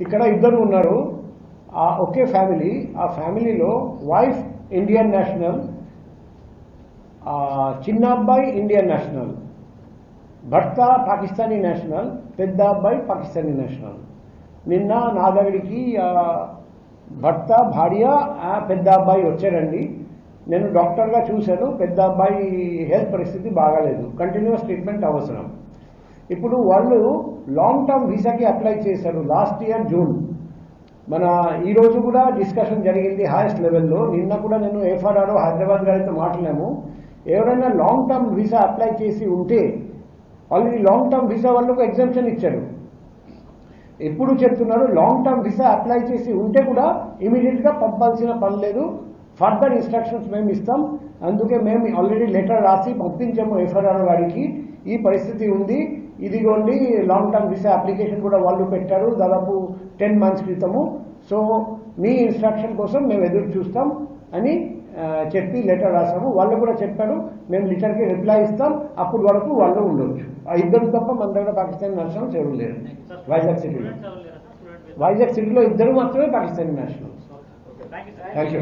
ఇక్కడ ఇద్దరు ఉన్నారు. ఆ ఒకే ఫ్యామిలీ. ఆ ఫ్యామిలీలో వైఫ్ ఇండియన్ నేషనల్ చిన్న అబ్బాయి ఇండియన్ నేషనల్ భర్త పాకిస్తానీ నేషనల్ పెద్ద అబ్బాయి పాకిస్తానీ నేషనల్ నిన్న నా దగ్గరికి భర్త భార్య పెద్ద అబ్బాయి వచ్చారండి. నేను డాక్టర్గా చూశాను. పెద్ద అబ్బాయి హెల్త్ పరిస్థితి బాగాలేదు. కంటిన్యూస్ ట్రీట్మెంట్ అవసరం. ఇప్పుడు వాళ్ళు లాంగ్ టర్మ్ వీసాకి అప్లై చేశారు లాస్ట్ ఇయర్ జూన్ మన ఈ రోజు కూడా డిస్కషన్ జరిగింది హైయెస్ట్ లెవెల్లో నిన్న కూడా నేను ఎఫ్ఆర్ఆర్ హైదరాబాద్ గారితో మాట్లాడాము. ఎవరైనా లాంగ్ టర్మ్ వీసా అప్లై చేసి ఉంటే ఆల్రెడీ లాంగ్ టర్మ్ వీసా వాళ్ళకు ఎగ్జామ్షన్ ఇచ్చారు. ఎప్పుడు చెప్తున్నారు లాంగ్ టర్మ్ వీసా అప్లై చేసి ఉంటే కూడా ఇమీడియట్గా పంపాల్సిన పని లేదు. ఫర్దర్ ఇన్స్ట్రక్షన్స్ మేము ఇస్తాం. అందుకే మేము ఆల్రెడీ లెటర్ రాసి పంపించాము ఎఫ్ఆర్ఆర్ వారికి. ఈ పరిస్థితి ఉంది. ఇదిగోండి లాంగ్ టర్మ్ వీసా అప్లికేషన్ కూడా వాళ్ళు పెట్టారు దాదాపు టెన్ మంత్స్ క్రితము. సో మీ ఇన్స్ట్రక్షన్ కోసం మేము ఎదురు చూస్తాం అని చెప్పి లెటర్ రాసాము వాళ్ళు కూడా చెప్పారు మేము లెటర్కి రిప్లై ఇస్తాం అప్పుడు వరకు వాళ్ళు ఉండొచ్చు. ఆ ఇద్దరు తప్ప మన దగ్గర పాకిస్తాన్ నేషనల్స్ ఎవరు లేరు. వైజాగ్ సిటీలో వైజాగ్ సిటీలో ఇద్దరు మాత్రమే పాకిస్తానీ నేషనల్స్ థ్యాంక్ యూ